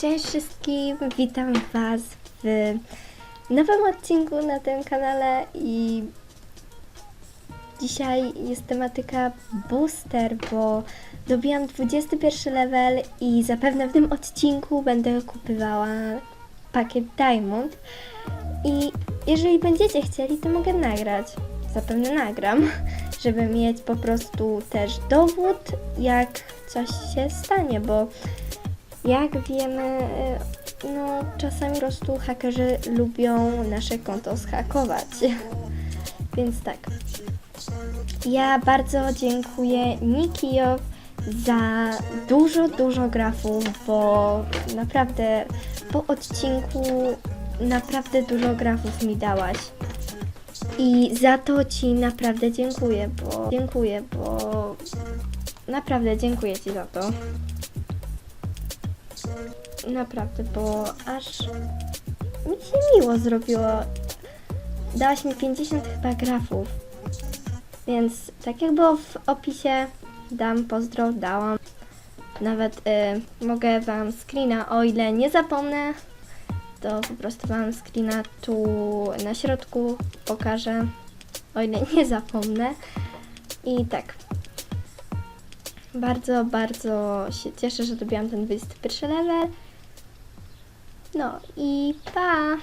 Cześć wszystkim, witam Was w nowym odcinku na tym kanale i dzisiaj jest tematyka booster, bo dobiłam 21 level i zapewne w tym odcinku będę kupywała pakiet Diamond i jeżeli będziecie chcieli, to mogę nagrać. Zapewne nagram, żeby mieć po prostu też dowód, jak coś się stanie, bo jak wiemy, y, no czasami po prostu hakerzy lubią nasze konto zhakować. Więc tak. Ja bardzo dziękuję Nikijo za dużo, dużo grafów, bo naprawdę po odcinku naprawdę dużo grafów mi dałaś. I za to Ci naprawdę dziękuję, bo dziękuję, bo naprawdę dziękuję Ci za to. Naprawdę, bo aż mi się miło zrobiło. Dałaś mi 50 chyba grafów. Więc tak jak było w opisie, dam pozdro, dałam. Nawet y, mogę Wam screena, o ile nie zapomnę, to po prostu Wam screena tu na środku pokażę, o ile nie zapomnę. I tak. Bardzo, bardzo się cieszę, że dobiłam ten 21 level. No i pa!